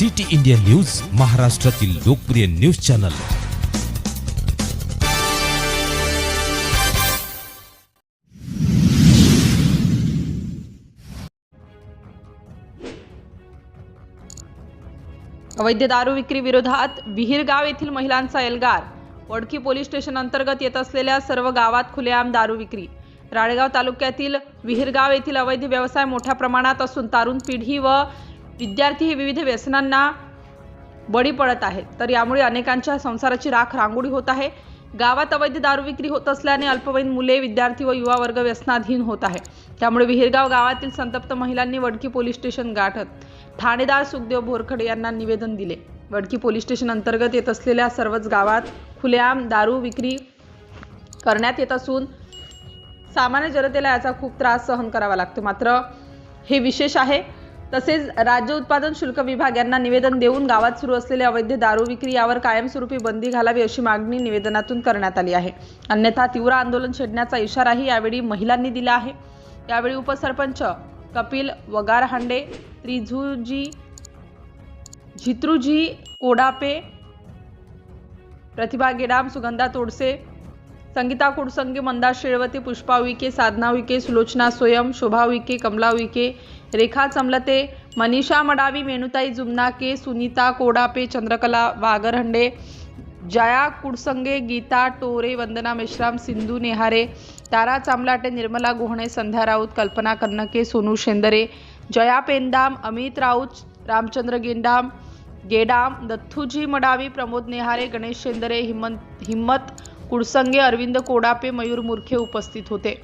City India news महाराष्ट्रातील लोकप्रिय news channel. अवैध दारू विक्री विरोधात विहीरगाव येथील महिलांचा एल्गार. वडकी पोलीस स्टेशन अंतर्गत येत असलेल्या सर्व गावात खुलेआम दारू विक्री. राळेगाव तालुक्यातील विहीरगाव येथील अवैध व्यवसाय मोठ्या प्रमाणात असून तारुण पिढी व विद्यार्थी हे विविध व्यसनांना बळी पडत आहेत. तर यामुळे अनेकांच्या संसाराची राख रांगोळी होत आहे. गावात अवैध दारू विक्री होत असल्याने अल्पवयीन मुले विद्यार्थी व युवा वर्ग व्यसनाधीन होत आहे. त्यामुळे विहिरगाव गावातील संतप्त महिलांनी वडकी पोलीस स्टेशन गाठत ठाणेदार सुखदेव बोरखडे यांना निवेदन दिले. वडकी पोलीस स्टेशन अंतर्गत येत असलेल्या सर्वच गावात खुलेआम दारू विक्री करण्यात येत असून सामान्य जनतेला याचा खूप त्रास सहन करावा लागतो. मात्र हे विशेष आहे. तसेच राज्य उत्पादन शुल्क विभाग यांना निवेदन देऊन गावात सुरू असलेल्या अवैध दारू विक्री यावर कायमस्वरूपी बंदी घालावी अशी मागणी निवेदनातून करण्यात आली आहे. अन्यथा तीव्र आंदोलन छेडण्याचा इशाराही यावेळी महिलांनी दिला आहे. यावेळी उपसरपंच कपिल वगारहांडे त्रिझुजी झित्रुजी कोडापे प्रतिभा गेडाम सुगंधा तोडसे संगीता कुडसंगे मंदा शेळवते पुष्पा विके साधना विके सुलोचना स्वयं शोभा विके कमला विके रेखा चमलते मनीषा मडावी मेनुताई जुमनाके सुनीता कोडापे चंद्रकला वागरहंडे जया कुडसंगे गीता टोरे वंदना मेश्राम सिंधू नेहारे तारा चामलाटे निर्मला गोहणे संध्या राऊत कल्पना कन्नके सोनू शेंदरे जया पेंदाम अमित राऊत रामचंद्र गेंडाम गेडाम दत्थूजी मडावी प्रमोद नेहारे गणेश शेंदरे हिमंत हिम्मत कुडसंगे अरविंद कोडापे मयूर मुरखे उपस्थित होते.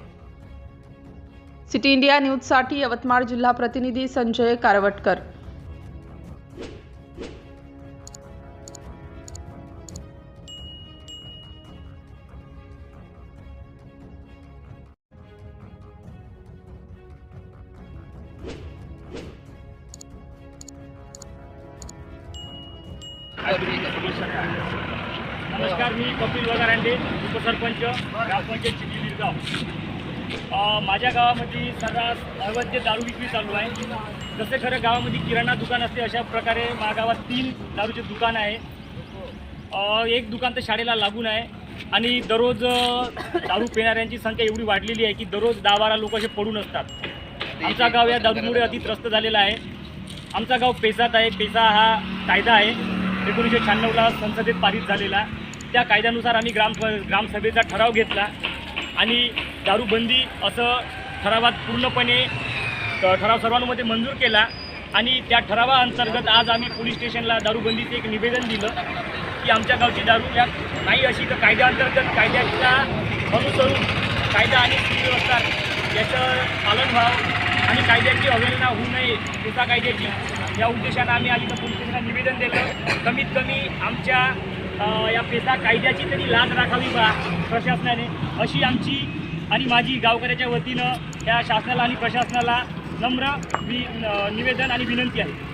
सिटी इंडिया न्यूजसाठी यवतमाळ जिल्हा प्रतिनिधी संजय कारवटकर. नमस्कार मी कपिल वगारांडे उपसरपंच ग्रामपंचायत चिखली विरगाव माझ्या गावामध्ये सर्रास अवैध दारू विक्री चालू आहे. जसे खरं गावामध्ये किराणा दुकान असते अशा प्रकारे माझ्या गावात तीन दारूचे दुकान आहे. एक दुकान तर शाळेला लागून आहे आणि दररोज दारू पिणाऱ्यांची संख्या एवढी वाढलेली आहे की दररोज दहा बारा लोक असे पडून असतात. आमचा गाव या दारूमुळे अतित्रस्त झालेला आहे. आमचा गाव पेसात आहे. पेसा हा कायदा आहे. एकोणीसशे शहाण्णवला संसदेत पारित झालेला. त्या कायद्यानुसार आम्ही ग्राम ग्रामसभेचा ठराव घेतला आणि दारूबंदी असं ठरावात पूर्णपणे ठराव सर्वांमध्ये मंजूर केला आणि त्या ठरावाअंतर्गत आज आम्ही पोलीस स्टेशनला दारूबंदीचं एक निवेदन दिलं की आमच्या गावची दारू या नाही अशी तर कायद्याअंतर्गत कायद्याच्या अनुसरून कायदा आणि सुव्यवस्था याचं पालन व्हावं आणि कायद्याची अवहेलना होऊ नये एका कायद्याची. या उद्देशानं आम्ही आधी पोलीस स्टेशनला निवेदन दिलं. कमीत कमी आमच्या या पेसा कायद्याची तरी लाज राखावी बा प्रशासनाने. अशी आमची आणि माझी गावकऱ्याच्या वतीनं या शासनाला आणि प्रशासनाला नम्र वि न- निवेदन आणि विनंती आहे.